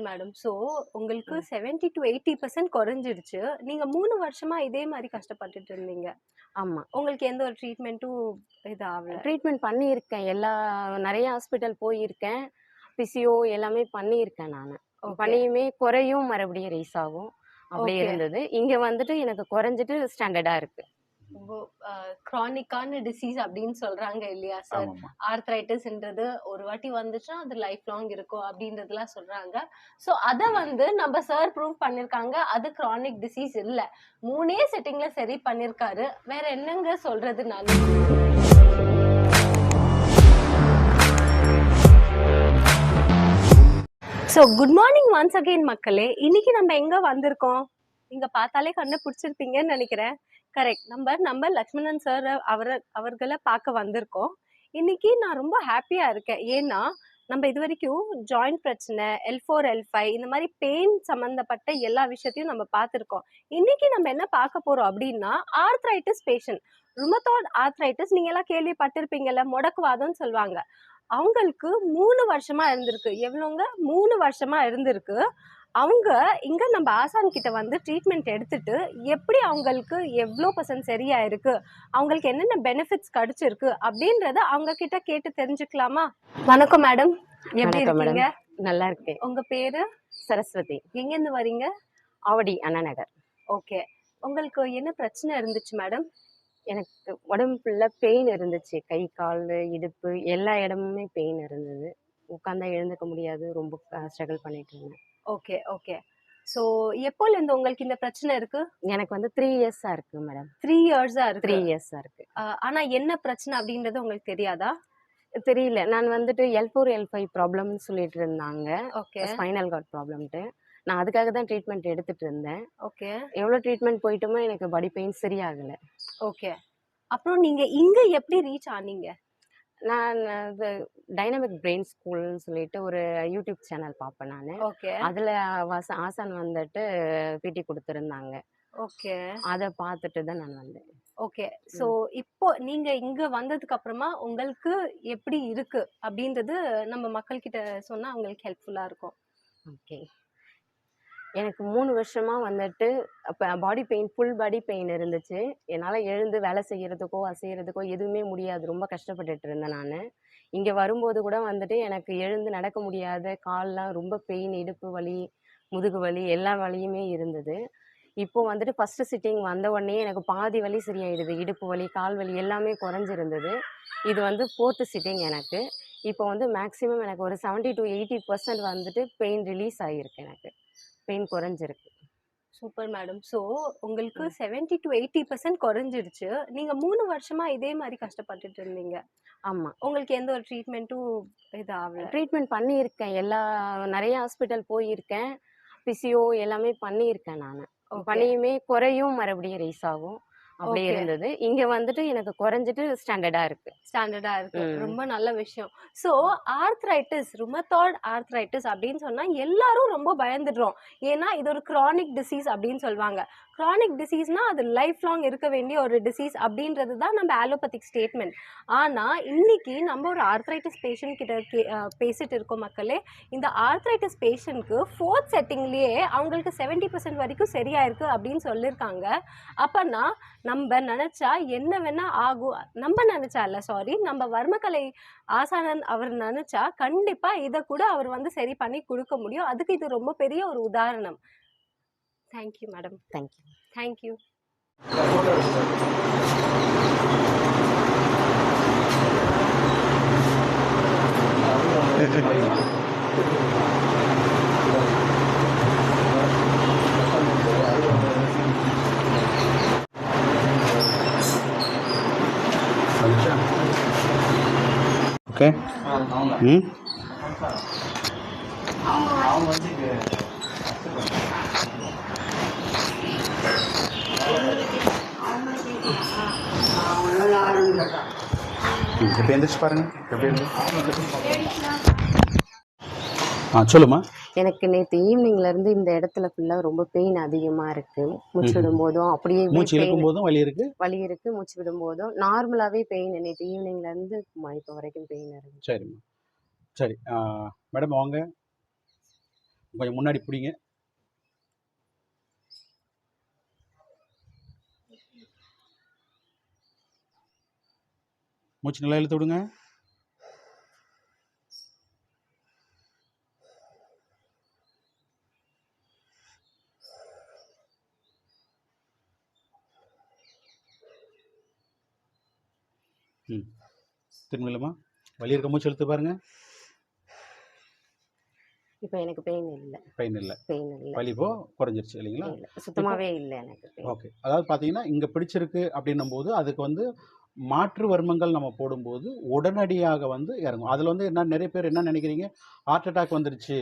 Super madam so உங்களுக்கு seventy to eighty percent குறைஞ்சிடுச்சு நீங்க மூணு வருஷமா இதே மாதிரி கஷ்டப்பட்டுட்டு இருந்தீங்க. ஆமா. உங்களுக்கு எந்த ஒரு ட்ரீட்மெண்ட்டும் இது ஆகல ட்ரீட்மெண்ட் பண்ணியிருக்கேன். எல்லா நிறைய ஹாஸ்பிட்டல் போயிருக்கேன். பிசியோ எல்லாமே பண்ணியிருக்கேன் நான். பண்ணியுமே குறையும் மறுபடியும் ரைஸ் ஆகும். அப்படி. இருந்தது. இங்க வந்துட்டு எனக்கு குறைஞ்சிட்டு ஸ்டாண்டர்டா இருக்கு. க்ரானிக்கான டிசீஸ் அப்படின்னு சொல்றாங்க இல்லையா சார் ஆர்த்ரைட்டிஸ்ன்றது ஒரு வாட்டி வந்துச்சுன்னா அது லைஃப் லாங் இருக்கும் அப்படின்றதுலாம் சொல்றாங்க. ஸோ அதை வந்து நம்ம சார் ப்ரூவ் பண்ணிருக்காங்க. அது கிரானிக் டிசீஸ் இல்ல. மூணே செட்டிங்ல சரி பண்ணிருக்காரு. வேற என்னங்க சொல்றது நான்? So good morning once again மக்களே. இன்னைக்கு நம்ம எங்க வந்திருக்கோம்? நீங்க பார்த்தாலே கண்ணு பிடிச்சிருப்பீங்கன்னு நினைக்கிறேன். கரெக்ட் நம்ம நம்ம லக்ஷ்மணன் சார் அவரை அவர்களை பார்க்க வந்திருக்கோம். இன்னைக்கு நான் ரொம்ப ஹாப்பியாக இருக்கேன். ஏன்னா நம்ம இது வரைக்கும் ஜாயிண்ட் பிரச்சனை எல் ஃபோர் எல் ஃபைவ் இந்த மாதிரி பெயின் சம்மந்தப்பட்ட எல்லா விஷயத்தையும் நம்ம பார்த்துருக்கோம். இன்னைக்கு நம்ம என்ன பார்க்க போகிறோம் அப்படின்னா ஆர்த்ரைட்டிஸ் பேஷண்ட் ருமத்தாய்ட் ஆர்த்ரைட்டிஸ் நீங்கள் எல்லாம் கேள்விப்பட்டிருப்பீங்கல்ல முடக்குவாதம்னு சொல்லுவாங்க. அவங்களுக்கு மூணு வருஷமா இருந்திருக்கு. எவ்வளோங்க மூணு வருஷமா இருந்திருக்கு. அவங்க இங்க நம்ம ஆசான் கிட்ட வந்து ட்ரீட்மெண்ட் எடுத்துட்டு எப்படி அவங்களுக்கு எவ்வளோ பர்சன்ட் சரியா இருக்கு? அவங்களுக்கு என்னென்ன பெனிஃபிட்ஸ் கிடைச்சிருக்கு? அப்படின்றத அவங்க கிட்ட கேட்டு தெரிஞ்சுக்கலாமா? வணக்கம் மேடம். எப்படி இருக்கீங்க? நல்லா இருக்கேன். உங்க பேரு? சரஸ்வதி. எங்க இருந்து வரீங்க? ஆவடி அண்ணா நகர் ஓகே. உங்களுக்கு என்ன பிரச்சனை இருந்துச்சு மேடம்? எனக்கு உடம்பு பெயின் இருந்துச்சு. கை கால் இடுப்பு எல்லா இடமுமே பெயின் இருந்தது. உட்காந்தா எழுந்துக்க முடியாது. ரொம்ப ஸ்ட்ரகிள் பண்ணிட்டு இருந்தேன். Okay okay. ஸோ எப்போல இருந்து உங்களுக்கு இந்த பிரச்சனை இருக்கு? எனக்கு வந்து த்ரீ இயர்ஸா இருக்கு மேடம் த்ரீ இயர்ஸா த்ரீ இருக்கு. இயர்ஸா இருக்கு. ஆனா என்ன பிரச்சனை அப்படின்றது உங்களுக்கு தெரியாதா? தெரியல. நான் வந்துட்டு எல் ஃபோர் எல் ஃபைவ் ப்ராப்ளம்னு சொல்லிட்டு இருந்தாங்க. ஓகே. ஸ்பைனல் கார்ட் ப்ராப்ளம்ட்டு நான் அதுக்காக தான் ட்ரீட்மெண்ட் எடுத்துட்டு இருந்தேன். ஓகே. எவ்வளோ ட்ரீட்மெண்ட் போயிட்டுமே எனக்கு பாடி பெயின் சரியாகல. ஓகே. அப்புறம் நீங்க இங்க எப்படி ரீச் ஆனீங்க? நான் இது டைனமிக் பிரெயின் ஸ்கூல்னு சொல்லிட்டு ஒரு யூடியூப் சேனல் பார்ப்பேன் நான். ஓகே. அதில் வாச ஆசான் வந்துட்டு பிடி கொடுத்துருந்தாங்க. ஓகே. அதை பார்த்துட்டு தான் நான் வந்தேன். ஓகே. ஸோ இப்போ நீங்க இங்க வந்ததுக்கு அப்புறமா உங்களுக்கு எப்படி இருக்கு? அப்படின்றது நம்ம மக்கள் கிட்ட சொன்னா அவங்களுக்கு ஹெல்ப்ஃபுல்லா இருக்கும். ஓகே. எனக்கு மூணு வருஷமா வந்துட்டு அப்போ body pain full body pain இருந்துச்சு. என்னால் எழுந்து வேலை செய்கிறதுக்கோ அசைகிறதுக்கோ எதுவுமே முடியாது. ரொம்ப கஷ்டப்பட்டுட்டு இருந்தேன் நான். இங்கே வரும்போது கூட வந்துட்டு எனக்கு எழுந்து நடக்க முடியாத கால்லாம் ரொம்ப பெயின் இடுப்பு வலி முதுகு வலி எல்லா வலியுமே இருந்தது. இப்போ வந்துட்டு ஃபஸ்ட்டு சிட்டிங் வந்த உடனே எனக்கு பாதி வலி சரியாயிடுது. இடுப்பு வலி கால் வலி எல்லாமே குறைஞ்சிருந்தது. இது வந்து ஃபோர்த்து சிட்டிங் எனக்கு. இப்போ வந்து மேக்ஸிமம் எனக்கு ஒரு 70 டு எயிட்டி பர்சன்ட் வந்துட்டு பெயின் ரிலீஸ் ஆகிருக்கு எனக்கு. பெயின் குறைஞ்சிருக்கு. சூப்பர் மேடம் ஸோ உங்களுக்கு செவன்டி டு எயிட்டி பர்சன்ட் குறைஞ்சிடுச்சு நீங்க மூணு வருஷமா இதே மாதிரி கஷ்டப்பட்டுட்டு இருந்தீங்க. ஆமாம் உங்களுக்கு எந்த ஒரு ட்ரீட்மெண்ட்டும் இது ஆகல? ட்ரீட்மெண்ட் பண்ணியிருக்கேன். எல்லா நிறைய ஹாஸ்பிட்டல் போயிருக்கேன். பிசியோ எல்லாமே பண்ணியிருக்கேன் நான். பண்ணியுமே குறையும் மறுபடியும் ரைஸ் ஆகும். அப்படி. இருந்தது. இங்க வந்துட்டு எனக்கு குறைஞ்சிட்டு ஸ்டாண்டர்டா இருக்கு. ஸ்டாண்டர்டா இருக்கு. ரொம்ப நல்ல விஷயம். ஸோ ஆர்த்ரைட்டிஸ் ருமத்தாய்ட் ஆர்த்ரைட்டிஸ் அப்படின்னு சொன்னா எல்லாரும் ரொம்ப பயந்துடுறோம். ஏன்னா இது ஒரு கிரானிக் டிசீஸ் அப்படின்னு சொல்லுவாங்க. கிரானிக் டிசீஸ்னா அது லைஃப் லாங் இருக்க வேண்டிய ஒரு டிசீஸ் அப்படின்றது தான் நம்ம ஆலோபதிக் ஸ்டேட்மெண்ட் ஆனா இன்னைக்கு நம்ம ஒரு ஆர்த்ரைட்டிஸ் பேஷண்ட் கிட்ட பேசிட்டு இருக்கோம் மக்களே. இந்த ஆர்த்ரைட்டிஸ் பேஷண்ட்க்கு ஃபோர்த் செட்டிங்லேயே அவங்களுக்கு செவன்டி பர்சன்ட் வரைக்கும் சரியா இருக்கு அப்படின்னு சொல்லியிருக்காங்க அப்பனா நம்ம நினைச்சா என்ன வேணா ஆகும் நம்ம நினைச்சா இல்ல சாரி நம்ம வர்மக்கலை ஆசானன் அவர் நினைச்சா கண்டிப்பா இதை கூட அவர் வந்து சரி பண்ணி கொடுக்க முடியும். அதுக்கு இது ரொம்ப பெரிய ஒரு உதாரணம். Thank you madam thank you thank you okay. ம்? இப்போ எந்திரிச்சு பாருங்க. எப்படி ஆ சொல்லுமா எனக்கு நேற்று ஈவினிங்ல இருந்து இந்த இடத்துல ஃபுல்லா ரொம்ப பெயின் அதிகமா இருக்கு. மூச்சு. விடும் போதும் அப்படியே மூச்சு பெயின் இழுக்கும் போதும் வலி இருக்கு? வலி இருக்கு மூச்சு விடும் போதும் நார்மலாவே பெயின் நேற்று ஈவினிங்ல இருந்து இப்போ வரைக்கும் பெயின் இருக்கு. சரிம்மா. சரி மேடம் வாங்க. கொஞ்சம் முன்னாடி பிடிங்க. மூச்சு நல்லா இழுத்து விடுங்க. ம். திரும்பலமா வலி இருக்க? மூச்சு இழுத்து பாருங்க. இப்போ எனக்கு பெயின் இல்லை. பெயின் இல்லை. பெயின் இல்லை. வலி இப்போ குறைஞ்சிருச்சு இல்லைங்களா? இல்லை. சுத்தமாகவே இல்லை எனக்கு ஓகே. அதாவது பார்த்தீங்கன்னா இங்கே பிடிச்சிருக்கு அப்படின்னும் போது அதுக்கு வந்து மாற்று வர்மங்கள் நம்ம போடும்போது உடனடியாக வந்து இறங்கும். அதில் வந்து என்ன நிறைய பேர் என்ன நினைக்கிறீங்க? ஹார்ட் அட்டாக் வந்துருச்சு.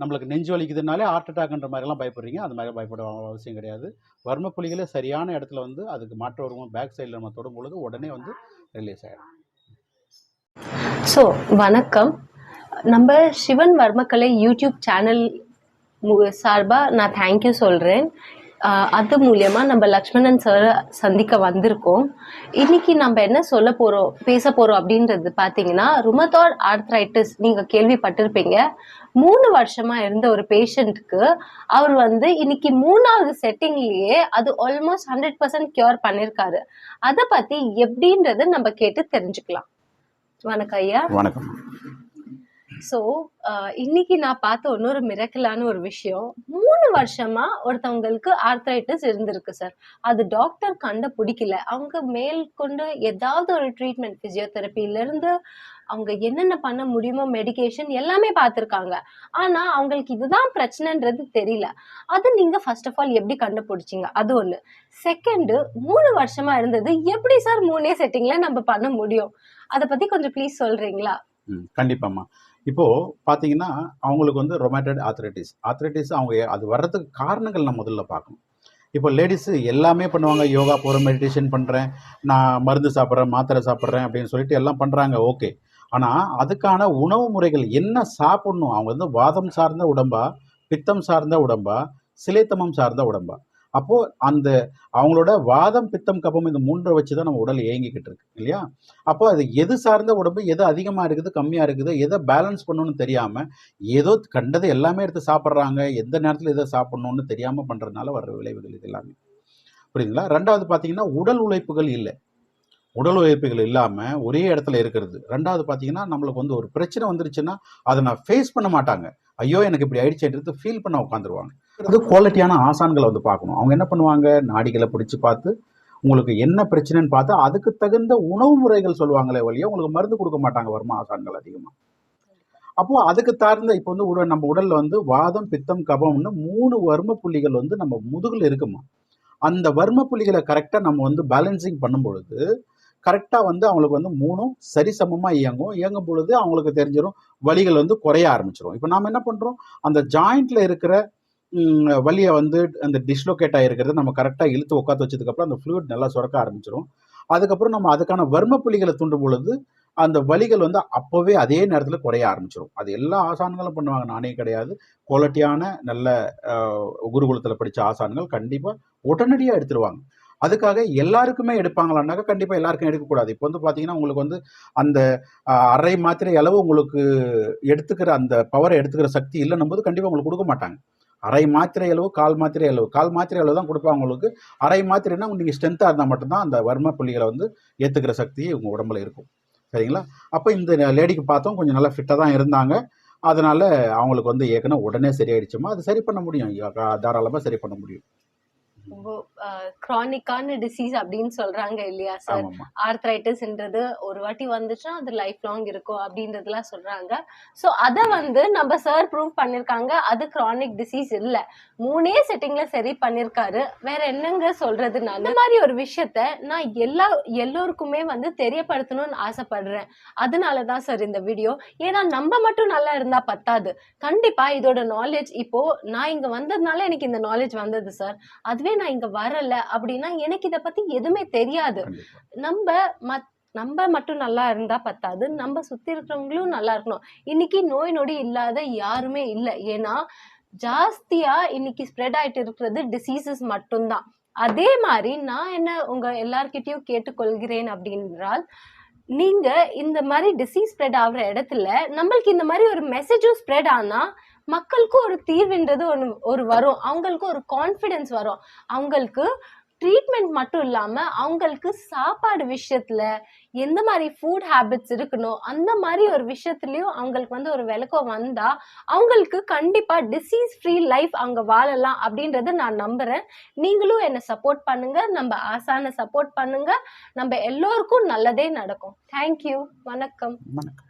நம்மளுக்கு நெஞ்சு வலிக்குதுனாலே ஹார்ட் அட்டாக்ன்ற மாதிரிலாம் பயப்படுறீங்க. அது மாதிரி பயப்பட அவசியம் கிடையாது. வர்ம புலிகளை சரியான இடத்துல வந்து அதுக்கு மாற்ற வருவோம் பேக் சைடில் நம்ம தொடும் பொழுது உடனே வந்து ரிலீஸ் ஆகிடும் ஸோ வணக்கம். நம்ம சிவன் வர்மக்கலை யூடியூப் சேனல் சார்பாக நான் தேங்க்யூ சொல்கிறேன் அது மூலியமாக நம்ம லக்ஷ்மணன் சார் சந்திக்க வந்திருக்கோம். இன்னைக்கு நம்ம என்ன சொல்ல போகிறோம் பேச போகிறோம் அப்படின்றது பார்த்தீங்கன்னா ருமத்தாய்ட் ஆர்த்ரைட்டிஸ் நீங்கள் கேள்விப்பட்டிருப்பீங்க. மூணு வருஷமா இருந்த ஒரு பேஷண்ட்டுக்கு அவர் வந்து இன்னைக்கு மூணாவது செட்டிங்லயே அது ஆல்மோஸ்ட் ஹண்ட்ரட் பர்சன்ட் கியூர் பண்ணியிருக்காரு அதை பத்தி எப்படின்றது நம்ம கேட்டு தெரிஞ்சுக்கலாம். வணக்கம் ஐயா. வணக்கம். ஸோ uh, இன்னைக்கு நான் பார்த்த இன்னொரு மிரக்கலான ஒரு விஷயம். மூணு வருஷமா ஒருத்தவங்களுக்கு ஆர்த்ரைட்டிஸ் இருந்திருக்கு சார் அது டாக்டர் கண்ட பிடிக்கல. அவங்க மேல் கொண்டு ஏதாவது ஒரு ட்ரீட்மெண்ட் பிசியோதெரப்பில இருந்து அவங்க என்னென்ன பண்ண முடியுமோ மெடிகேஷன் எல்லாமே பார்த்துருக்காங்க. ஆனா அவங்களுக்கு இதுதான் பிரச்சனைன்றது தெரியல. அது நீங்க ஃபர்ஸ்ட் ஆஃப் ஆல் எப்படி கண்டுபிடிச்சீங்க? அது ஒண்ணு. செகண்டு மூணு வருஷமா இருந்தது. எப்படி சார் மூணே செட்டிங்ல நம்ம பண்ண முடியும்? அதை பத்தி கொஞ்சம் ப்ளீஸ் சொல்றீங்களா? கண்டிப்பாம்மா. இப்போது பார்த்தீங்கன்னா அவங்களுக்கு வந்து ரொமேட்டட் ஆத்ரைட்டிஸ் ஆத்ரைட்டிஸ் அவங்க அது வர்றதுக்கு காரணங்கள் நான் முதல்ல பார்க்கணும். இப்போ லேடிஸு எல்லாமே பண்ணுவாங்க யோகா போகிறேன் மெடிடேஷன் பண்ணுறேன் நான் மருந்து சாப்பிட்றேன் மாத்திரை சாப்பிட்றேன் அப்படின்னு சொல்லிட்டு எல்லாம் பண்ணுறாங்க ஓகே. ஆனால் அதுக்கான உணவு முறைகள் என்ன சாப்பிட்ணும்? அவங்க வந்து வாதம் சார்ந்த உடம்பா பித்தம் சார்ந்த உடம்பா சிலைத்தமம் சார்ந்த உடம்பா? அப்போது அந்த அவங்களோட வாதம் பித்தம் கபம் இந்த மூன்றை வச்சு தான் நம்ம உடல் இயங்கிக்கிட்டு இருக்கு இல்லையா? அப்போ அது எது சார்ந்த உடம்பு எது அதிகமாக இருக்குது கம்மியாக இருக்குது எதை பேலன்ஸ் பண்ணணும்னு தெரியாமல் ஏதோ கண்டது எல்லாமே எடுத்து சாப்பிட்றாங்க எந்த நேரத்தில் எதை சாப்பிட்ணுன்னு தெரியாமல் பண்ணுறதுனால வர்ற விளைவுகள் இது எல்லாமே. புரியுதுங்களா? ரெண்டாவது பார்த்தீங்கன்னா உடல் உழைப்புகள் இல்லை. உடல் உழைப்புகள் இல்லாமல் ஒரே இடத்துல இருக்கிறது. ரெண்டாவது பார்த்தீங்கன்னா நம்மளுக்கு வந்து ஒரு பிரச்சனை வந்துருச்சுன்னா அதை நான் ஃபேஸ் பண்ண மாட்டாங்க. ஐயோ எனக்கு இப்படி ஆயிடுச்சுன்றது ஃபீல் பண்ண உட்காந்துருவாங்க. அது குவாலிட்டியான ஆசான்களை வந்து பார்க்கணும். அவங்க என்ன பண்ணுவாங்க? நாடிகளை பிடிச்சி பார்த்து உங்களுக்கு என்ன பிரச்சனைன்னு பார்த்தா அதுக்கு தகுந்த உணவு முறைகள் சொல்லுவாங்களே வழியா உங்களுக்கு மருந்து கொடுக்க மாட்டாங்க வருமா ஆசான்கள் அதிகமாக அப்போ அதுக்கு தார்ந்த இப்போ வந்து உடல் நம்ம உடல்ல வந்து வாதம் பித்தம் கபம்னு மூணு வர்ம புள்ளிகள் வந்து நம்ம முதுகில் இருக்குமா? அந்த வர்ம புள்ளிகளை கரெக்டாக நம்ம வந்து பேலன்சிங் பண்ணும் பொழுது கரெக்டாக வந்து அவங்களுக்கு வந்து மூணும் சரிசமமாக இயங்கும். இயங்கும் பொழுது அவங்களுக்கு தெரிஞ்சிடும் வலிகள் வந்து குறைய ஆரம்பிச்சிடும் இப்போ நாம் என்ன பண்ணுறோம் அந்த ஜாயிண்டில் இருக்கிற வலியை வந்து அந்த டிஸ்லோகேட் ஆகிருக்கிறத நம்ம கரெக்டாக இழுத்து உட்காந்து வச்சதுக்கப்புறம் அந்த ஃப்ளூயிட் நல்லா சுரக்க ஆரம்பிச்சிடும் அதுக்கப்புறம் நம்ம அதுக்கான வர்ம புள்ளிகளை தூண்டும் பொழுது அந்த வலிகள் வந்து அப்போவே அதே நேரத்தில் குறைய ஆரம்பிச்சிடும் அது எல்லா ஆசான்களும் பண்ணுவாங்க. நானே கிடையாது. குவாலிட்டியான நல்ல குருகுலத்தில் படித்த ஆசான்கள் கண்டிப்பாக உடனடியாக எடுத்துருவாங்க. அதுக்காக எல்லாருக்குமே எடுப்பாங்களான்னாக்கா கண்டிப்பாக எல்லாருக்கும் எடுக்கக்கூடாது. இப்போ வந்து பார்த்தீங்கன்னா உங்களுக்கு வந்து அந்த அரை மாத்திரை அளவு உங்களுக்கு எடுத்துக்கிற அந்த பவரை எடுத்துக்கிற சக்தி இல்லைன்னும் போது கண்டிப்பாக உங்களுக்கு கொடுக்க மாட்டாங்க. அரை மாத்திரை அளவு கால் மாத்திரை அளவு. கால் மாத்திரை அளவு தான் கொடுப்பாங்க உங்களுக்கு. அரை மாத்திரைனா நீங்கள் ஸ்ட்ரென்த்தாக இருந்தால் மட்டும்தான் அந்த வர்ம புள்ளிகளை வந்து ஏற்றுக்கிற சக்தி உங்கள் உடம்புல இருக்கும். சரிங்களா? அப்போ இந்த லேடிக்கு பார்த்தோம் கொஞ்சம் நல்லா ஃபிட்டாக தான் இருந்தாங்க. அதனால அவங்களுக்கு வந்து ஏற்கனவே உடனே சரியாயிடுச்சுமா? அது சரி பண்ண முடியும். தாராளமாக சரி பண்ண முடியும். ரொம்ப க்ரானிக்கான டிசீஸ் அப்படின்னு சொல்றாங்க இல்லையா சார் ஆர்த்ரைட்டிஸ்ன்றது ஒரு வாட்டி வந்துச்சுன்னா அது லைஃப் லாங் இருக்கும் அப்படின்றதுலாம் சொல்றாங்க. ஸோ அதை வந்து நம்ம சார் ப்ரூவ் பண்ணிருக்காங்க அது கிரானிக் டிசீஸ் இல்ல. மூணே செட்டிங்ல சரி பண்ணிருக்காரு. வேற என்னங்க சொல்றது நான்? இந்த மாதிரி ஒரு விஷயத்த நான் எல்லா எல்லோருக்குமே வந்து தெரியப்படுத்தணும்னு ஆசைப்படுறேன். அதனால தான் சார் இந்த வீடியோ ஏன்னா நம்ம மட்டும் நல்லா இருந்தா பத்தாது. கண்டிப்பா இதோட நாலேஜ் இப்போ நான் இங்க வந்ததுனால எனக்கு இந்த நாலேஜ் வந்தது சார் அதுவே நான் இங்க வரல அப்படின்னா எனக்கு இத பத்தி எதுவுமே தெரியாது. நம்ம மத் நம்ம மட்டும் நல்லா இருந்தா பத்தாது. நம்ம சுத்தி இருக்கிறவங்களும் நல்லா இருக்கணும். இன்னைக்கு நோய் நொடி இல்லாத யாருமே இல்லை. ஏன்னா ஜாஸ்தியா இன்னைக்கு ஸ்ப்ரெட் ஆயிட்டு இருக்கிறது டிசீசஸ் மட்டும்தான். அதே மாதிரி நான் என்ன உங்க எல்லார்கிட்டயும் கேட்டுக்கொள்கிறேன் அப்படின்றால் நீங்க இந்த மாதிரி டிசீஸ் ஸ்ப்ரெட் ஆகுற இடத்துல நம்மளுக்கு இந்த மாதிரி ஒரு மெசேஜும் ஸ்ப்ரெட் ஆனா மக்களுக்கும் ஒரு தீர்வுன்றது ஒன்று ஒரு வரும். அவங்களுக்கும் ஒரு கான்ஃபிடென்ஸ் வரும். அவங்களுக்கு ட்ரீட்மெண்ட் மட்டும் இல்லாமல் அவங்களுக்கு சாப்பாடு விஷயத்தில் எந்த மாதிரி ஃபுட் ஹேபிட்ஸ் இருக்கணும் அந்த மாதிரி ஒரு விஷயத்துலேயும் அவங்களுக்கு வந்து ஒரு விளக்கம் வந்தால் அவங்களுக்கு கண்டிப்பாக டிசீஸ் ஃப்ரீ லைஃப் அவங்க வாழலாம் அப்படின்றத நான் நம்புகிறேன் நீங்களும் என்னை சப்போர்ட் பண்ணுங்கள் நம்ம ஆசான சப்போர்ட் பண்ணுங்கள் நம்ம எல்லோருக்கும் நல்லதே நடக்கும். தேங்க்யூ வணக்கம். வணக்கம்.